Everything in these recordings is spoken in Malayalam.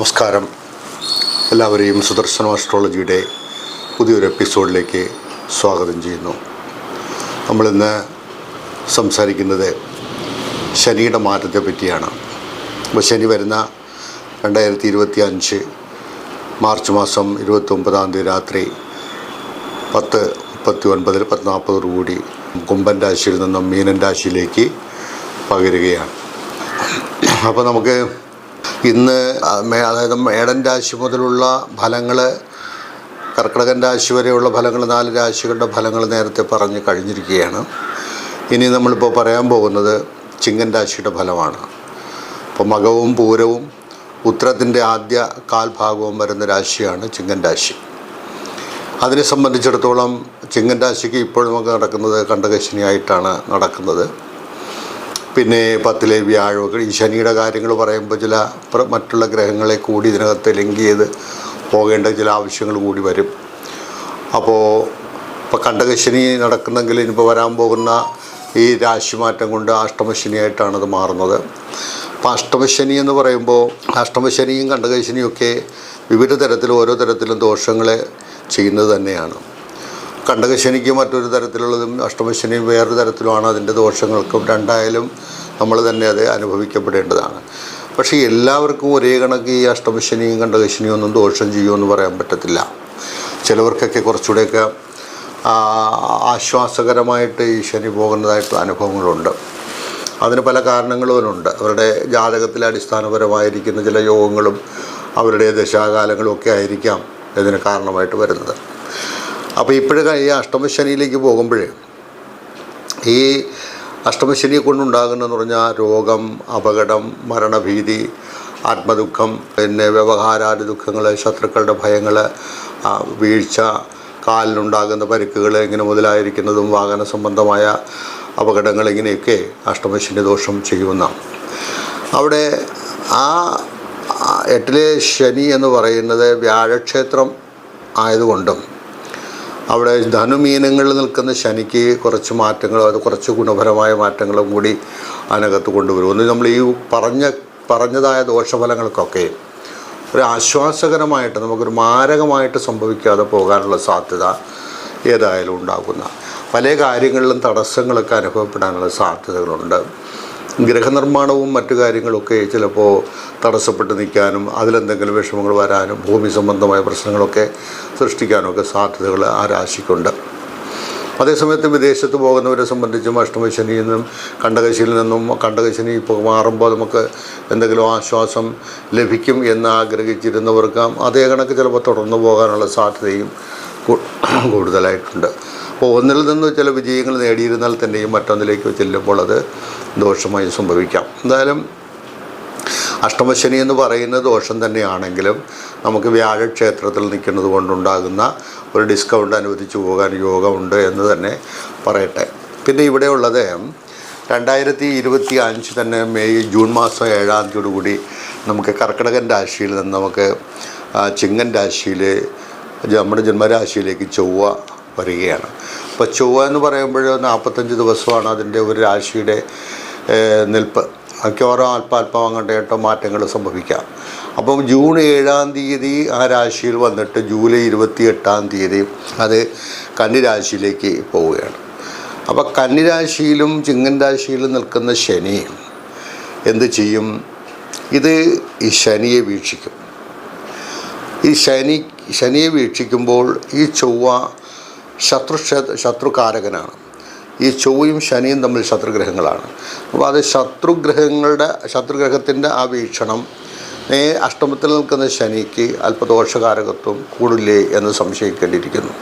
നമസ്കാരം. എല്ലാവരെയും സുദർശന അസ്ട്രോളജിയുടെ പുതിയൊരു എപ്പിസോഡിലേക്ക് സ്വാഗതം ചെയ്യുന്നു. നമ്മളിന്ന് സംസാരിക്കുന്നത് ശനിയുടെ മാറ്റത്തെ പറ്റിയാണ്. അപ്പോൾ ശനി വരുന്ന രണ്ടായിരത്തി ഇരുപത്തി അഞ്ച് മാർച്ച് മാസം ഇരുപത്തി ഒമ്പതാം തീയതി രാത്രി പത്ത് മുപ്പത്തി ഒൻപതിൽ നാൽപ്പതോടുകൂടി കുംഭൻ രാശിയിൽ നിന്നും മീനൻ രാശിയിലേക്ക് പകരുകയാണ്. അപ്പോൾ നമുക്ക് ഇന്ന് അതായത് മേടൻ രാശി മുതലുള്ള ഫലങ്ങൾ കർക്കിടകൻ രാശി വരെയുള്ള ഫലങ്ങൾ നാല് രാശികളുടെ ഫലങ്ങൾ നേരത്തെ പറഞ്ഞ് കഴിഞ്ഞിരിക്കുകയാണ്. ഇനി നമ്മളിപ്പോൾ പറയാൻ പോകുന്നത് ചിങ്ങൻ രാശിയുടെ ഫലമാണ്. അപ്പോൾ മകവും പൂരവും ഉത്തരത്തിന്റെ ആദ്യ കാൽഭാഗവും വരുന്ന രാശിയാണ് ചിങ്ങൻ രാശി. അതിനെ സംബന്ധിച്ചിടത്തോളം ചിങ്ങൻ രാശിക്ക് ഇപ്പോൾ നമുക്ക് നടക്കുന്നത് കണ്ടകശനിയായിട്ടാണ് നടക്കുന്നത്. പിന്നെ പത്തിലെ വ്യാഴമൊക്കെ ഈ ശനിയുടെ കാര്യങ്ങൾ പറയുമ്പോൾ ചില മറ്റുള്ള ഗ്രഹങ്ങളെ കൂടി ഇതിനകത്ത് ലിങ്ക് ചെയ്ത് പോകേണ്ട ചില ആവശ്യങ്ങൾ കൂടി വരും. അപ്പോൾ ഇപ്പോൾ കണ്ടകശനി നടക്കുന്നെങ്കിൽ ഇനിയിപ്പോൾ വരാൻ പോകുന്ന ഈ രാശിമാറ്റം കൊണ്ട് അഷ്ടമശനിയായിട്ടാണ് അത് മാറുന്നത്. അപ്പോൾ അഷ്ടമശനി എന്ന് പറയുമ്പോൾ അഷ്ടമശനിയും കണ്ടകശനിയും ഒക്കെ വിവിധ തരത്തിൽ ഓരോ തരത്തിലും ദോഷങ്ങളെ ചെയ്യുന്നത് തന്നെയാണ്. കണ്ടകശനിക്ക് മറ്റൊരു തരത്തിലുള്ളതും അഷ്ടമശനിയും വേറൊരു തരത്തിലുമാണ് അതിന്റെ ദോഷങ്ങൾക്കും രണ്ടായാലും നമ്മൾ തന്നെ അത് അനുഭവിക്കപ്പെടേണ്ടതാണ്. പക്ഷേ എല്ലാവർക്കും ഒരേ കണക്ക് ഈ അഷ്ടമശനിയും കണ്ടകശനിയും ഒന്നും ദോഷം ചെയ്യുമെന്ന് പറയാൻ പറ്റത്തില്ല. ചിലവർക്കൊക്കെ കുറച്ചുകൂടെയൊക്കെ ആശ്വാസകരമായിട്ട് ഈ ശനി പോകുന്നതായിട്ട് അനുഭവങ്ങളുണ്ട്. അതിന് പല കാരണങ്ങളുമുണ്ട് അവരുടെ ജാതകത്തിലെ അടിസ്ഥാനപരമായിരിക്കുന്ന ചില യോഗങ്ങളും അവരുടെ ദശാകാലങ്ങളും ഒക്കെ ആയിരിക്കാം ഇതിന് കാരണമായിട്ട് വരുന്നത്. അപ്പോൾ ഇപ്പോഴും ഈ അഷ്ടമശനിയിലേക്ക് പോകുമ്പോഴേ ഈ അഷ്ടമശനിയെ കൊണ്ടുണ്ടാകുന്നതെന്ന് പറഞ്ഞാൽ രോഗം അപകടം മരണഭീതി ആത്മദുഃഖം പിന്നെ വ്യവഹാരാദി ദുഃഖങ്ങൾ ശത്രുക്കളുടെ ഭയങ്ങൾ വീഴ്ച കാലിനുണ്ടാകുന്ന പരിക്കുകൾ ഇങ്ങനെ മുതലായിരിക്കുന്നതും വാഹന സംബന്ധമായ അപകടങ്ങൾ ഇങ്ങനെയൊക്കെ അഷ്ടമശനി ദോഷം ചെയ്യുന്ന. അവിടെ ആ എട്ടിലെ ശനി എന്ന് പറയുന്നത് വ്യാഴക്ഷേത്രം ആയതുകൊണ്ടും അവിടെ ധനുമീനങ്ങളിൽ നിൽക്കുന്ന ശനിക്ക് കുറച്ച് മാറ്റങ്ങളും അത് കുറച്ച് ഗുണപരമായ മാറ്റങ്ങളും കൂടി അതിനകത്ത് കൊണ്ടുവരും. ഒന്ന് നമ്മൾ ഈ പറഞ്ഞ പറഞ്ഞതായ ദോഷഫലങ്ങൾക്കൊക്കെ ഒരു ആശ്വാസകരമായിട്ട് നമുക്കൊരു മാരകമായിട്ട് സംഭവിക്കാതെ പോകാനുള്ള സാധ്യത ഏതായാലും ഉണ്ടാകുന്ന പല കാര്യങ്ങളിലും തടസ്സങ്ങളൊക്കെ അനുഭവപ്പെടാനുള്ള സാധ്യതകളുണ്ട്. ഗൃഹനിർമ്മാണവും മറ്റു കാര്യങ്ങളൊക്കെ ചിലപ്പോൾ തടസ്സപ്പെട്ട് നിൽക്കാനും അതിലെന്തെങ്കിലും വിഷമങ്ങൾ വരാനും ഭൂമി സംബന്ധമായ പ്രശ്നങ്ങളൊക്കെ സൃഷ്ടിക്കാനൊക്കെ സാധ്യതകൾ ആ രാശിക്കുണ്ട്. അതേസമയത്ത് വിദേശത്ത് പോകുന്നവരെ സംബന്ധിച്ചും അഷ്ടമശനിയിൽ നിന്നും കണ്ടകശിയിൽ നിന്നും കണ്ടകശനി ഇപ്പോൾ മാറുമ്പോൾ നമുക്ക് എന്തെങ്കിലും ആശ്വാസം ലഭിക്കും എന്ന് ആഗ്രഹിച്ചിരുന്നവർക്ക് അതേ കണക്ക് ചിലപ്പോൾ തുടർന്നു പോകാനുള്ള സാധ്യതയും കൂടുതലായിട്ടുണ്ട്. അപ്പോൾ ഒന്നിൽ നിന്ന് ചില വിജയങ്ങൾ നേടിയിരുന്നാൽ തന്നെയും മറ്റൊന്നിലേക്ക് ചെല്ലുമ്പോൾ അത് ദോഷമായി സംഭവിക്കാം. എന്തായാലും അഷ്ടമശനി എന്ന് പറയുന്ന ദോഷം തന്നെയാണെങ്കിലും നമുക്ക് വ്യാഴക്ഷേത്രത്തിൽ നിൽക്കുന്നത് കൊണ്ടുണ്ടാകുന്ന ഒരു ഡിസ്കൗണ്ട് അനുവദിച്ചു പോകാൻ യോഗമുണ്ട് എന്ന് തന്നെ പറയട്ടെ. പിന്നെ ഇവിടെ ഉള്ളത് രണ്ടായിരത്തി ഇരുപത്തി അഞ്ച് തന്നെ മെയ് ജൂൺ മാസം ഏഴാം തീയതിയോടുകൂടി നമുക്ക് കർക്കിടകൻ രാശിയിൽ നിന്ന് നമുക്ക് ചിങ്ങൻ രാശിയിൽ നമ്മുടെ ജന്മരാശിയിലേക്ക് ചൊവ്വ വരികയാണ്. അപ്പോൾ ചൊവ്വ എന്ന് പറയുമ്പോൾ നാൽപ്പത്തഞ്ച് ദിവസമാണ് അതിന്റെ ഒരു രാശിയുടെ നിൽപ്പ് നിൽപ്പ്. മിക്കവാറും അല്പാൽപ്പം അങ്ങോട്ട് ഏട്ടോ മാറ്റങ്ങൾ സംഭവിക്കാം. അപ്പം ജൂൺ ഏഴാം തീയതി ആ രാശിയിൽ വന്നിട്ട് ജൂലൈ ഇരുപത്തി എട്ടാം തീയതി അത് കന്നിരാശിയിലേക്ക് പോവുകയാണ്. അപ്പോൾ കന്നിരാശിയിലും ചിങ്ങൻ രാശിയിലും നിൽക്കുന്ന ശനി എന്ത് ചെയ്യും? ഇത് ഈ ശനിയെ വീക്ഷിക്കും. ഈ ശനി ശനിയെ വീക്ഷിക്കുമ്പോൾ ഈ ചൊവ്വ ശത്രു ശത്രുകാരകനാണ്. ഈ ചൊവ്വയും ശനിയും തമ്മിൽ ശത്രുഗ്രഹങ്ങളാണ്. അപ്പോൾ അത് ശത്രുഗ്രഹങ്ങളുടെ ശത്രുഗ്രഹത്തിന്റെ ആ വീക്ഷണം നേ അഷ്ടമത്തിൽ നിൽക്കുന്ന ശനിക്ക് അല്പദോഷകാരകത്വം കൂടില്ലേ എന്ന് സംശയിക്കേണ്ടിയിരിക്കുന്നു.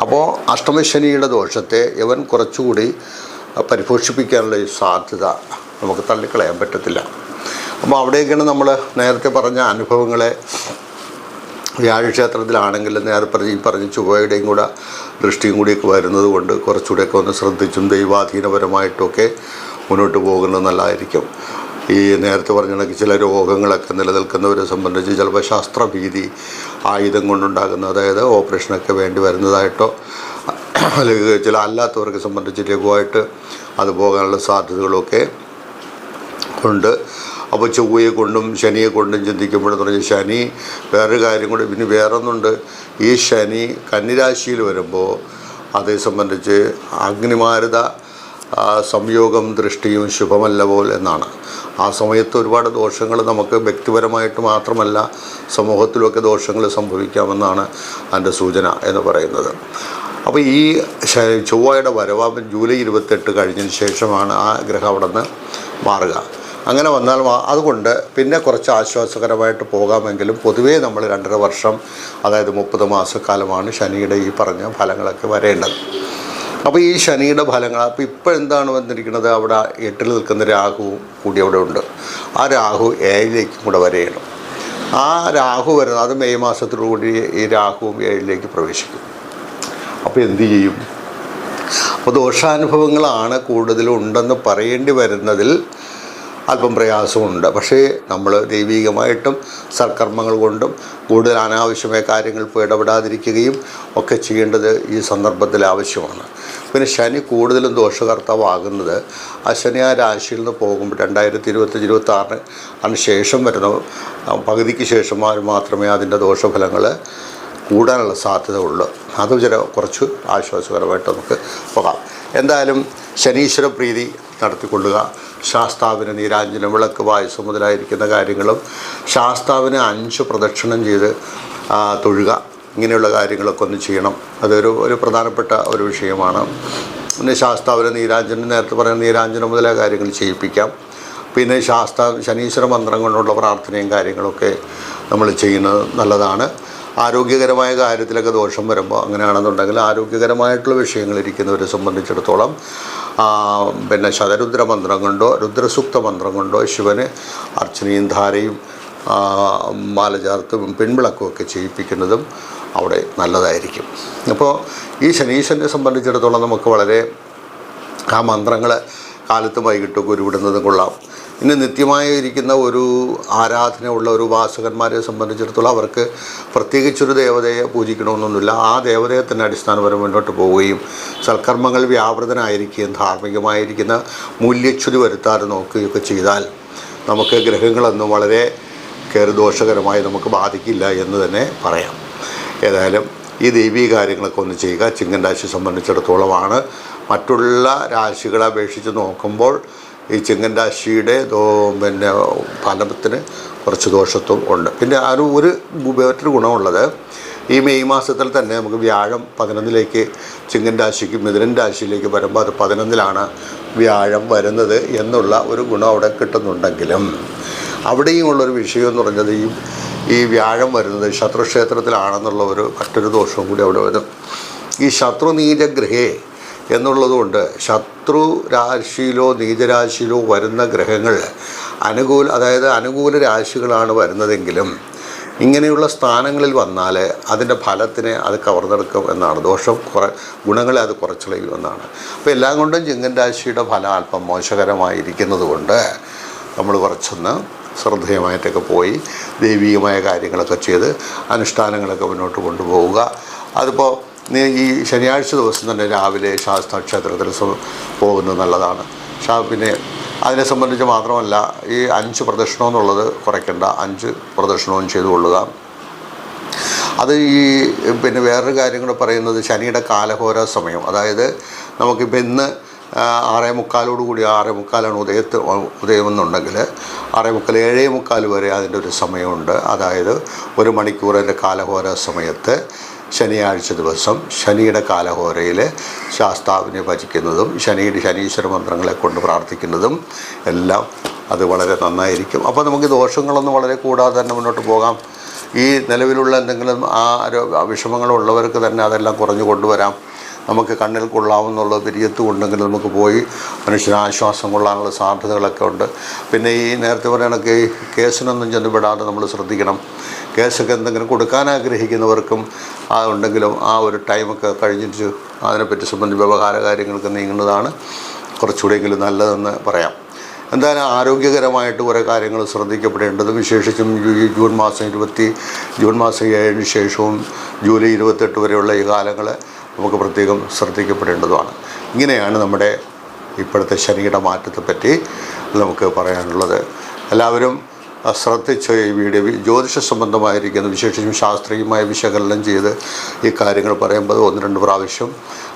അപ്പോൾ അഷ്ടമശനിയുടെ ദോഷത്തെ ഇവൻ കുറച്ചുകൂടി പരിപോഷിപ്പിക്കാനുള്ള സാധ്യത നമുക്ക് തള്ളിക്കളയാൻ പറ്റത്തില്ല. അപ്പോൾ അവിടെയൊക്കെയാണ് നമ്മൾ നേരത്തെ പറഞ്ഞ അനുഭവങ്ങളെ വ്യാഴക്ഷേത്രത്തിലാണെങ്കിൽ നേരെ പറഞ്ഞ് ഈ പറഞ്ഞ ചൊവ്വയുടെയും കൂടെ ദൃഷ്ടിയും കൂടിയൊക്കെ വരുന്നത് കൊണ്ട് കുറച്ചുകൂടെയൊക്കെ ഒന്ന് ശ്രദ്ധിച്ചും ദൈവാധീനപരമായിട്ടൊക്കെ മുന്നോട്ട് പോകുന്നത് നല്ലതായിരിക്കും. ഈ നേരത്തെ പറഞ്ഞ കണക്ക് ചില രോഗങ്ങളൊക്കെ നിലനിൽക്കുന്നവരെ സംബന്ധിച്ച് ചിലപ്പോൾ ശാസ്ത്രഭീതി ആയുധം കൊണ്ടുണ്ടാകുന്ന അതായത് ഓപ്പറേഷനൊക്കെ വേണ്ടി വരുന്നതായിട്ടോ അല്ലെങ്കിൽ ചില അല്ലാത്തവർക്ക് സംബന്ധിച്ച് ലഘുവായിട്ട് അത് പോകാനുള്ള സാധ്യതകളൊക്കെ ഉണ്ട്. അപ്പോൾ ചൊവ്വയെ കൊണ്ടും ശനിയെ കൊണ്ടും ചിന്തിക്കുമ്പോഴെന്ന് പറഞ്ഞാൽ ശനി വേറൊരു കാര്യം കൂടി പിന്നെ വേറൊന്നുണ്ട്. ഈ ശനി കന്നിരാശിയിൽ വരുമ്പോൾ അതേ സംബന്ധിച്ച് അഗ്നിമാരുത സംയോഗം ദൃഷ്ടിയും ശുഭമല്ല പോലെ എന്നാണ്. ആ സമയത്ത് ഒരുപാട് ദോഷങ്ങൾ നമുക്ക് വ്യക്തിപരമായിട്ട് മാത്രമല്ല സമൂഹത്തിലുമൊക്കെ ദോഷങ്ങൾ സംഭവിക്കാമെന്നാണ് അതിന്റെ സൂചന എന്ന് പറയുന്നത്. അപ്പോൾ ഈ ചൊവ്വയുടെ വരവാ ജൂലൈ ഇരുപത്തെട്ട് കഴിഞ്ഞതിന് ശേഷമാണ് ആ ഗ്രഹം അവിടെ നിന്ന് മാറുക. അങ്ങനെ വന്നാൽ അതുകൊണ്ട് പിന്നെ കുറച്ച് ആശ്വാസകരമായിട്ട് പോകാമെങ്കിലും പൊതുവേ നമ്മൾ രണ്ടര വർഷം അതായത് മുപ്പത് മാസക്കാലമാണ് ശനിയുടെ ഈ പറഞ്ഞ ഫലങ്ങളൊക്കെ വരേണ്ടത്. അപ്പോൾ ഈ ശനിയുടെ ഫലങ്ങൾ അപ്പോൾ ഇപ്പോൾ എന്താണ് വന്നിരിക്കുന്നത്? അവിടെ എട്ടിൽ നിൽക്കുന്ന രാഹു കൂടി അവിടെ ഉണ്ട്. ആ രാഹു ഏഴിലേക്കും കൂടെ വരെയാണ് ആ രാഹു വരുന്നത് അത് മെയ് മാസത്തോടുകൂടി ഈ രാഹുവും ഏഴിലേക്ക് പ്രവേശിക്കും. അപ്പോൾ എന്ത് ചെയ്യും? അപ്പോൾ ദോഷാനുഭവങ്ങളാണ് കൂടുതലും ഉണ്ടെന്ന് പറയേണ്ടി വരുന്നതിൽ അല്പം പ്രയാസമുണ്ട്. പക്ഷേ നമ്മൾ ദൈവികമായിട്ടും സൽക്കർമ്മങ്ങൾ കൊണ്ടും കൂടുതൽ അനാവശ്യമായ കാര്യങ്ങൾ ഇപ്പോൾ ഇടപെടാതിരിക്കുകയും ഒക്കെ ചെയ്യേണ്ടത് ഈ സന്ദർഭത്തിൽ ആവശ്യമാണ്. പിന്നെ ശനി കൂടുതലും ദോഷകർത്താവാകുന്നത്. ആ ശനി ആ രാശിയിൽ നിന്ന് പോകുമ്പോൾ രണ്ടായിരത്തി ഇരുപത്തഞ്ച് ഇരുപത്തി ആറിന് അതിന് ശേഷം വരുന്ന പകുതിക്ക് ശേഷം മാത്രമേ അതിന്റെ ദോഷഫലങ്ങൾ കൂടാനുള്ള സാധ്യത ഉള്ളൂ അത് ചില കുറച്ച് ആശ്വാസകരമായിട്ട് നമുക്ക് പോകാം. എന്തായാലും ശനീശ്വര പ്രീതി നടത്തിക്കൊള്ളുക. ശാസ്താവിന് നീരാഞ്ജനം വിളക്ക് വായുസ് മുതലായിരിക്കുന്ന കാര്യങ്ങളും ശാസ്താവിന് അഞ്ച് പ്രദക്ഷിണം ചെയ്ത് തൊഴുക. ഇങ്ങനെയുള്ള കാര്യങ്ങളൊക്കെ ഒന്ന് ചെയ്യണം. അതൊരു ഒരു പ്രധാനപ്പെട്ട ഒരു വിഷയമാണ്. പിന്നെ ശാസ്താവിന് നീരാഞ്ജനം നേരത്തെ പറയുന്ന നീരാഞ്ജനം മുതലായ കാര്യങ്ങൾ ചെയ്യിപ്പിക്കാം. പിന്നെ ശാസ്ത്ര ശനീശ്വര മന്ത്രം കൊണ്ടുള്ള പ്രാർത്ഥനയും കാര്യങ്ങളൊക്കെ നമ്മൾ ചെയ്യുന്നത് നല്ലതാണ്. ആരോഗ്യകരമായ കാര്യത്തിലൊക്കെ ദോഷം വരുമ്പോൾ അങ്ങനെയാണെന്നുണ്ടെങ്കിൽ ആരോഗ്യകരമായിട്ടുള്ള വിഷയങ്ങൾ ഇരിക്കുന്നവരെ സംബന്ധിച്ചിടത്തോളം പിന്നെ ശതരുദ്ര മന്ത്രം കൊണ്ടോ രുദ്രസൂക്ത മന്ത്രം കൊണ്ടോ ശിവന് അർച്ചനയും ധാരയും മാല ചേർത്തും പിൻവിളക്കും ഒക്കെ ചെയ്യിപ്പിക്കുന്നതും അവിടെ നല്ലതായിരിക്കും. അപ്പോൾ ഈ ശനീശനെ സംബന്ധിച്ചിടത്തോളം നമുക്ക് വളരെ ആ മന്ത്രങ്ങൾ കാലത്ത് വൈകിട്ടൊക്കെ ഉരുവിടുന്നതും കൊള്ളാം. ഇന്ന് നിത്യമായിരിക്കുന്ന ഒരു ആരാധനയുള്ള ഒരു ഉപാസകന്മാരെ സംബന്ധിച്ചിടത്തോളം അവർക്ക് പ്രത്യേകിച്ചൊരു ദേവതയെ പൂജിക്കണമെന്നൊന്നുമില്ല. ആ ദേവതയെ തന്നെ അടിസ്ഥാനപരം മുന്നോട്ട് പോവുകയും സൽക്കർമ്മങ്ങൾ വ്യാപൃതനായിരിക്കുകയും ധാർമ്മികമായിരിക്കുന്ന മൂല്യച്യുതി വരുത്താതെ നോക്കുകയൊക്കെ ചെയ്താൽ നമുക്ക് ഗ്രഹങ്ങളൊന്നും വളരെ കയറി ദോഷകരമായി നമുക്ക് ബാധിക്കില്ല എന്ന് തന്നെ പറയാം. ഏതായാലും ഈ ദൈവീ കാര്യങ്ങളൊക്കെ ഒന്ന് ചെയ്യുക ചിങ്ങൻ രാശി സംബന്ധിച്ചിടത്തോളമാണ്. മറ്റുള്ള രാശികളെ അപേക്ഷിച്ച് നോക്കുമ്പോൾ ഈ ചിങ്ങൻ രാശിയുടെ ദോ പിന്നെ ഫലത്തിന് കുറച്ച് ദോഷത്വം ഉണ്ട്. പിന്നെ ആ ഒരു മറ്റൊരു ഗുണമുള്ളത് ഈ മെയ് മാസത്തിൽ തന്നെ നമുക്ക് വ്യാഴം പതിനൊന്നിലേക്ക് ചിങ്ങൻ രാശിക്ക് മിഥുനൻ രാശിയിലേക്ക് വരുമ്പോൾ അത് പതിനൊന്നിലാണ് വ്യാഴം വരുന്നത് എന്നുള്ള ഒരു ഗുണം അവിടെ കിട്ടുന്നുണ്ടെങ്കിലും അവിടെയും ഉള്ളൊരു വിഷയം എന്ന് പറഞ്ഞത് ഈ ഈ വ്യാഴം വരുന്നത് ശത്രുക്ഷേത്രത്തിലാണെന്നുള്ള ഒരു മറ്റൊരു ദോഷവും കൂടി അവിടെ വരും. ഈ ശത്രു നീചഗ്രഹേ എന്നുള്ളതുകൊണ്ട് ശത്രു രാശിയിലോ നീചരാശിയിലോ വരുന്ന ഗ്രഹങ്ങൾ അനുകൂല അതായത് അനുകൂല രാശികളാണ് വരുന്നതെങ്കിലും ഇങ്ങനെയുള്ള സ്ഥാനങ്ങളിൽ വന്നാൽ അതിന്റെ ഫലത്തിനെ അത് കവർന്നെടുക്കും എന്നാണ്. ദോഷം കുറ ഗുണങ്ങളെ അത് കുറച്ചളയും എന്നാണ് അപ്പോൾ എല്ലാം കൊണ്ടും ചിങ്ങൻ രാശിയുടെ ഫലം അല്പം മോശകരമായിരിക്കുന്നത് കൊണ്ട് നമ്മൾ കുറച്ചൊന്ന് ശ്രദ്ധേയമായിട്ടൊക്കെ പോയി ദൈവികമായ കാര്യങ്ങളൊക്കെ ചെയ്ത് അനുഷ്ഠാനങ്ങളൊക്കെ മുന്നോട്ട് കൊണ്ടുപോവുക. അതിപ്പോൾ ഈ ശനിയാഴ്ച ദിവസം തന്നെ രാവിലെ ശാസ്ത്ര ക്ഷേത്രത്തിൽ പോകുന്നത് നല്ലതാണ്. ഷാ പിന്നെ അതിനെ സംബന്ധിച്ച് മാത്രമല്ല ഈ അഞ്ച് പ്രദക്ഷിണം എന്നുള്ളത് കുറയ്ക്കേണ്ട. അഞ്ച് പ്രദക്ഷിണവും ചെയ്തു കൊള്ളുക. അത് ഈ പിന്നെ വേറൊരു കാര്യം കൂടെ പറയുന്നത് ശനിയുടെ കാലഹോര സമയം. അതായത് നമുക്കിപ്പോൾ ഇന്ന് ആറേ മുക്കാലോട് കൂടി ആറേ മുക്കാലാണ് ഉദയത്ത് ഉദയം എന്നുണ്ടെങ്കിൽ ആറേ മുക്കാൽ ഏഴേ മുക്കാൽ വരെ അതിന്റെ ഒരു സമയമുണ്ട്. അതായത് ഒരു മണിക്കൂറിന്റെ കാലഹോര സമയത്ത് ശനിയാഴ്ച ദിവസം ശനിയുടെ കാലഹോരയിൽ ശാസ്താവിനെ ഭജിക്കുന്നതും ശനിയുടെ ശനീശ്വര മന്ത്രങ്ങളെ കൊണ്ട് പ്രാർത്ഥിക്കുന്നതും എല്ലാം അത് വളരെ നന്നായിരിക്കും. അപ്പോൾ നമുക്ക് ദോഷങ്ങളൊന്നും വളരെ കൂടാതെ തന്നെ മുന്നോട്ട് പോകാം. ഈ നിലവിലുള്ള എന്തെങ്കിലും ആ വിഷമങ്ങളുള്ളവർക്ക് തന്നെ അതെല്ലാം കുറഞ്ഞു കൊണ്ടുവരാം. നമുക്ക് കണ്ണിൽ കൊള്ളാമെന്നുള്ള പിരിയത്ത് ഉണ്ടെങ്കിൽ നമുക്ക് പോയി മനുഷ്യന് ആശ്വാസം കൊള്ളാനുള്ള സാധ്യതകളൊക്കെ ഉണ്ട്. പിന്നെ ഈ നേരത്തെ പറയണൊക്കെ ഈ കേസിനൊന്നും ചെന്ന് വിടാതെ നമ്മൾ ശ്രദ്ധിക്കണം. കേസൊക്കെ എന്തെങ്കിലും കൊടുക്കാൻ ആഗ്രഹിക്കുന്നവർക്കും ആ ഉണ്ടെങ്കിലും ആ ഒരു ടൈമൊക്കെ കഴിഞ്ഞിട്ട് അതിനെപ്പറ്റി സംബന്ധിച്ച് വ്യവഹാര കാര്യങ്ങൾക്ക് നീങ്ങുന്നതാണ് കുറച്ചുകൂടെയെങ്കിലും നല്ലതെന്ന് പറയാം. എന്തായാലും ആരോഗ്യകരമായിട്ട് കുറേ കാര്യങ്ങൾ ശ്രദ്ധിക്കപ്പെടേണ്ടത് വിശേഷിച്ചും ജൂൺ മാസം ഇരുപത്തി ജൂൺ മാസം ഏഴിന് ശേഷവും ജൂലൈ ഇരുപത്തെട്ട് വരെയുള്ള ഈ കാലങ്ങൾ നമുക്ക് പ്രത്യേകം ശ്രദ്ധിക്കപ്പെടേണ്ടതുമാണ്. ഇങ്ങനെയാണ് നമ്മുടെ ഇപ്പോഴത്തെ ശനിയുടെ മാറ്റത്തെപ്പറ്റി നമുക്ക് പറയാനുള്ളത്. എല്ലാവരും ശ്രദ്ധിച്ച് ഈ വീഡിയോ. ജ്യോതിഷ സംബന്ധമായിരിക്കുന്ന. വിശേഷിച്ചും ശാസ്ത്രീയമായ വിശകലനം ചെയ്ത് ഈ കാര്യങ്ങൾ പറയുമ്പോൾ ഒന്ന് രണ്ട് പ്രാവശ്യം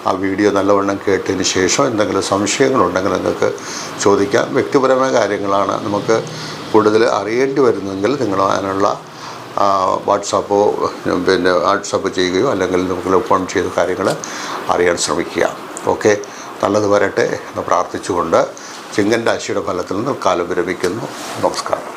ആ വീഡിയോ നല്ലവണ്ണം കേട്ടതിന് ശേഷം എന്തെങ്കിലും സംശയങ്ങളുണ്ടെങ്കിൽ നിങ്ങൾക്ക് ചോദിക്കാം. വ്യക്തിപരമായ കാര്യങ്ങളാണ് നമുക്ക് കൂടുതൽ അറിയേണ്ടി വരുന്നെങ്കിൽ നിങ്ങൾ അതിനുള്ള വാട്സാപ്പോ പിന്നെ വാട്സാപ്പ് ചെയ്യുകയോ അല്ലെങ്കിൽ നമുക്ക് ഫോൺ ചെയ്ത കാര്യങ്ങൾ അറിയാൻ ശ്രമിക്കുക. ഓക്കെ? നല്ലത് വരട്ടെ എന്ന് പ്രാർത്ഥിച്ചുകൊണ്ട് ചിങ്ങൻ രാശിയുടെ ഫലത്തിൽ നിന്ന് കാലം വിരമിക്കുന്നു. നമസ്കാരം.